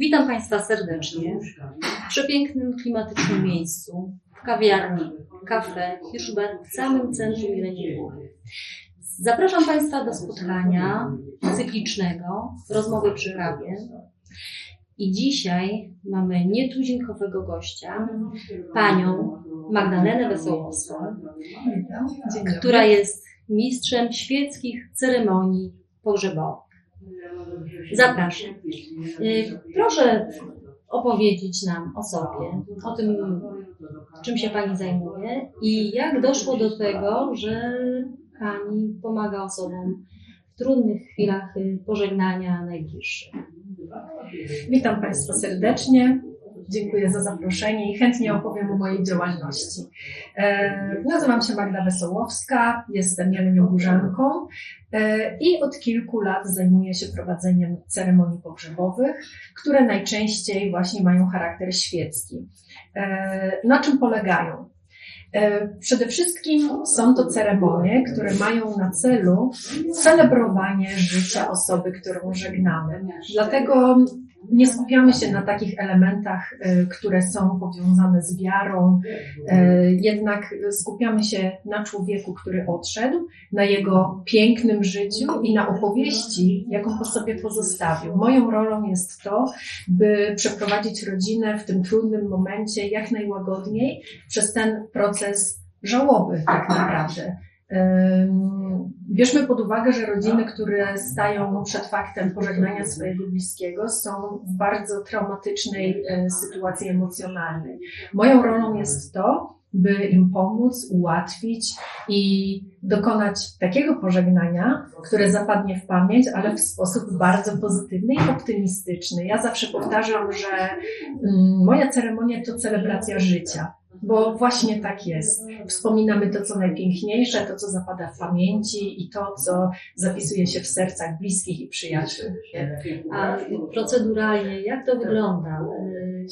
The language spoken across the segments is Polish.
Witam Państwa serdecznie w przepięknym, klimatycznym miejscu, w kawiarni, kafe Hirschberg w samym centrum Jeleniej. Zapraszam Państwa do spotkania cyklicznego, rozmowy przy kawie. I dzisiaj mamy nietuzinkowego gościa, panią Magdalenę Wesołowską, która jest mistrzem świeckich ceremonii pogrzebowych. Zapraszam. Y, Proszę opowiedzieć nam o sobie, o tym, czym się Pani zajmuje i jak doszło do tego, że Pani pomaga osobom w trudnych chwilach y, pożegnania najbliższych. Witam Państwa serdecznie. Dziękuję za zaproszenie i chętnie opowiem o mojej działalności. E, nazywam się Magda Wesołowska, jestem jelenią górzanką e, i od kilku lat zajmuję się prowadzeniem ceremonii pogrzebowych, które najczęściej właśnie mają charakter świecki. E, na czym polegają? Przede wszystkim są to ceremonie, które mają na celu celebrowanie życia osoby, którą żegnamy. Dlatego nie skupiamy się na takich elementach, e, które są powiązane z wiarą, e, jednak skupiamy się na człowieku, który odszedł, na jego pięknym życiu i na opowieści, jaką po sobie pozostawił. Moją rolą jest to, by przeprowadzić rodzinę w tym trudnym momencie jak najłagodniej przez ten proces żałoby, tak naprawdę. Bierzmy pod uwagę, że rodziny, które stają przed faktem pożegnania swojego bliskiego, są w bardzo traumatycznej e, sytuacji emocjonalnej. Moją rolą jest to, by im pomóc, ułatwić i dokonać takiego pożegnania, które zapadnie w pamięć, ale w sposób bardzo pozytywny i optymistyczny. Ja zawsze powtarzam, że mm, moja ceremonia to celebracja życia. Bo właśnie tak jest. Wspominamy to, co najpiękniejsze, to, co zapada w pamięci i to, co zapisuje się w sercach bliskich i przyjaciół. A proceduralnie, jak to wygląda? Y,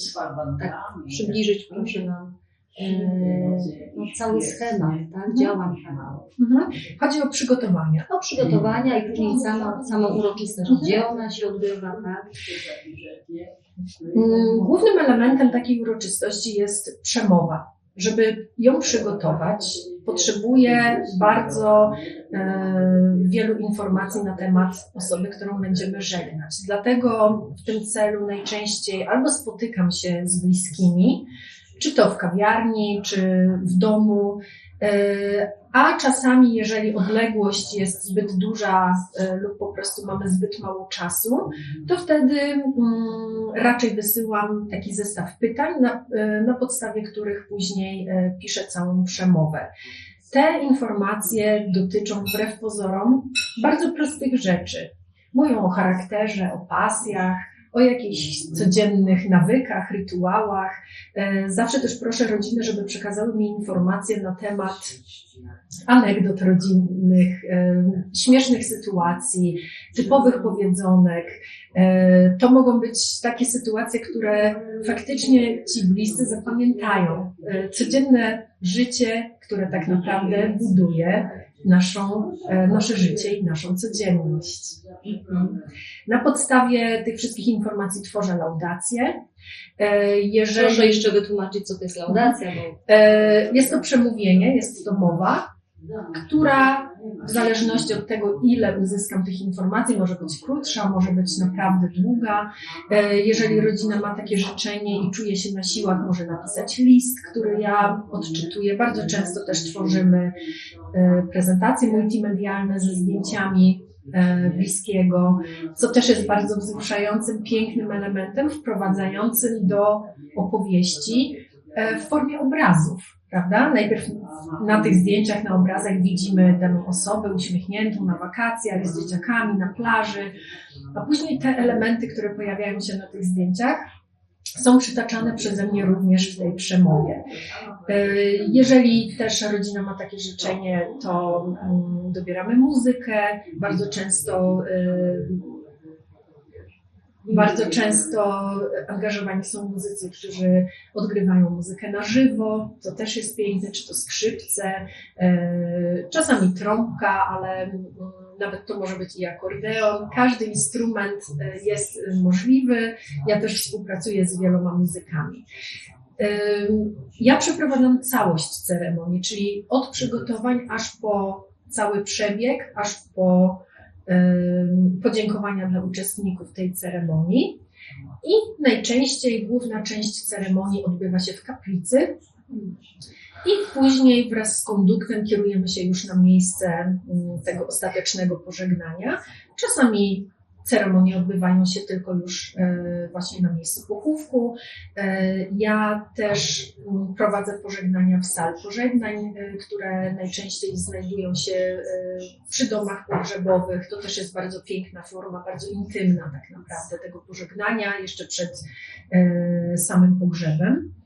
Tak, przybliżyć proszę nam y, no, cały schemat tak, działań kanału. Mhm. Chodzi o przygotowania. No, przygotowania i później sama, sama uroczystość, gdzie ona się odbywa, tak? Mm, Głównym elementem takiej uroczystości jest przemowa. Żeby ją przygotować, potrzebuje bardzo e, wielu informacji na temat osoby, którą będziemy żegnać. Dlatego w tym celu najczęściej albo spotykam się z bliskimi, czy to w kawiarni, czy w domu, a czasami, jeżeli odległość jest zbyt duża e, lub po prostu mamy zbyt mało czasu, to wtedy mm, raczej wysyłam taki zestaw pytań, na, e, na podstawie których później e, piszę całą przemowę. Te informacje dotyczą wbrew pozorom bardzo prostych rzeczy. Mówią o charakterze, o pasjach, o jakichś codziennych nawykach, rytuałach. E, Zawsze też proszę rodziny, żeby przekazały mi informacje na temat anegdot rodzinnych, e, śmiesznych sytuacji, typowych powiedzonek. E, To mogą być takie sytuacje, które faktycznie ci bliscy zapamiętają. Codzienne życie, które tak naprawdę buduje naszą, e, nasze życie i naszą codzienność. Na podstawie tych wszystkich informacji tworzę laudację. E, Jeżeli Proszę jeszcze wytłumaczyć, co to jest laudacja, bo E, Jest to przemówienie, jest to mowa, która w zależności od tego, ile uzyskam tych informacji, może być krótsza, może być naprawdę długa. E, Jeżeli rodzina ma takie życzenie i czuje się na siłach, może napisać list, który ja odczytuję. Bardzo często też tworzymy e, prezentacje multimedialne ze zdjęciami e, bliskiego, co też jest bardzo wzruszającym, pięknym elementem wprowadzającym do opowieści w formie obrazów. Prawda? Najpierw na tych zdjęciach, na obrazach widzimy daną osobę uśmiechniętą na wakacjach z dzieciakami na plaży, a później te elementy, które pojawiają się na tych zdjęciach, są przytaczane przeze mnie również w tej przemowie. E, Jeżeli też rodzina ma takie życzenie, to mm, dobieramy muzykę. Bardzo często e, bardzo często angażowani są muzycy, którzy odgrywają muzykę na żywo, co też jest piękne, czy to skrzypce, e, czasami trąbka, ale mm, nawet to może być i akordeon. Każdy instrument e, jest e, możliwy. Ja też współpracuję z wieloma muzykami. Ym, Ja przeprowadzam całość ceremonii, czyli od przygotowań aż po cały przebieg, aż po podziękowania dla uczestników tej ceremonii. I najczęściej główna część ceremonii odbywa się w kaplicy. I później wraz z konduktem kierujemy się już na miejsce mm, tego ostatecznego pożegnania. Czasami ceremonie odbywają się tylko już e, właśnie na miejscu pochówku. E, Ja też mm, prowadzę pożegnania w sal pożegnań, e, które najczęściej znajdują się przy domach pogrzebowych. To też jest bardzo piękna forma, bardzo intymna tak naprawdę tego pożegnania jeszcze przed samym pogrzebem.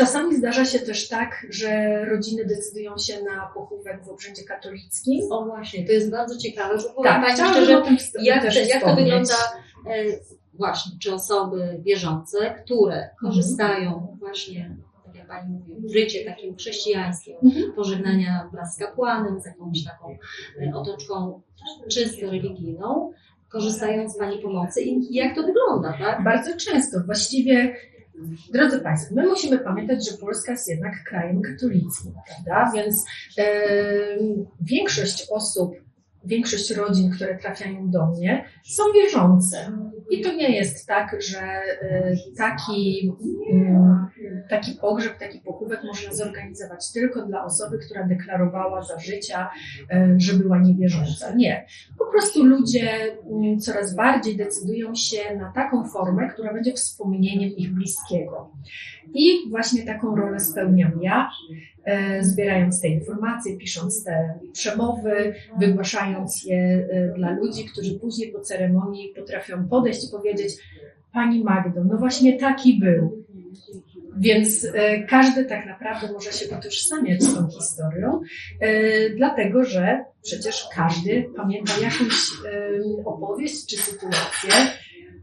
Czasami zdarza się też tak, że rodziny decydują się na pochówek w obrzędzie katolickim. O właśnie, to jest bardzo ciekawe, Tak, Pani chciałabym szczerze, o tym jak, też to- jak to wygląda e, właśnie, czy osoby wierzące, które korzystają właśnie, tak jak Pani mówi, w rycie takim chrześcijańskim, Mhm. pożegnania wraz z kapłanem, z jakąś taką e, otoczką czysto religijną, korzystają z Pani pomocy i jak to wygląda, tak? Bardzo często, właściwie, drodzy Państwo, my musimy pamiętać, że Polska jest jednak krajem katolickim, prawda? Więc em, większość osób, większość rodzin, które trafiają do mnie, są wierzące. I to nie jest tak, że e, taki, mm, taki pogrzeb, taki pochówek można zorganizować tylko dla osoby, która deklarowała za życia, e, że była niewierząca. Nie. Po prostu ludzie mm, coraz bardziej decydują się na taką formę, która będzie wspomnieniem ich bliskiego. I właśnie taką rolę spełniam ja, e, zbierając te informacje, pisząc te przemowy, wygłaszając je e, dla ludzi, którzy później po ceremonii potrafią podejść i powiedzieć: Pani Magdo, no właśnie taki był. Więc e, każdy tak naprawdę może się utożsamiać z tą historią, e, dlatego że przecież każdy pamięta jakąś e, opowieść czy sytuację,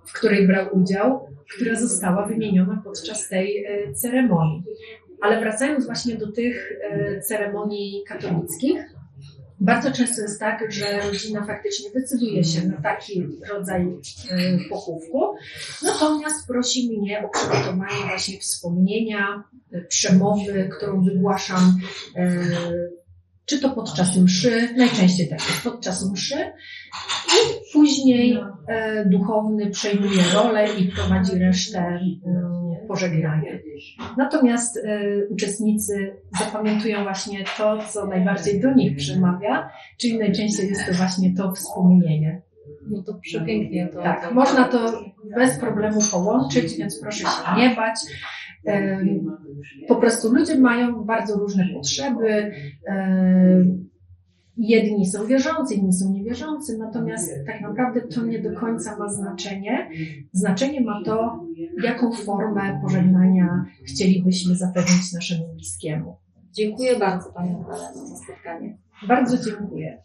w której brał udział, która została wymieniona podczas tej ceremonii. Ale wracając właśnie do tych ceremonii katolickich, bardzo często jest tak, że rodzina faktycznie decyduje się na taki rodzaj e, pochówku, natomiast prosi mnie o przygotowanie właśnie wspomnienia, e, przemowy, którą wygłaszam, e, czy to podczas mszy, najczęściej tak jest, podczas mszy, i później e, duchowny przejmuje rolę i prowadzi resztę e, pożegnania. Natomiast e, uczestnicy zapamiętują właśnie to, co najbardziej do nich przemawia, czyli najczęściej jest to właśnie to wspomnienie. No to przepięknie to. Tak, to, można to bez problemu połączyć, więc proszę się nie bać. Po prostu ludzie mają bardzo różne potrzeby. Jedni są wierzący, inni są niewierzący, natomiast tak naprawdę to nie do końca ma znaczenie. Znaczenie ma to, jaką formę pożegnania chcielibyśmy zapewnić naszemu bliskiemu. Dziękuję bardzo Pani Magdaleno za spotkanie. Bardzo dziękuję.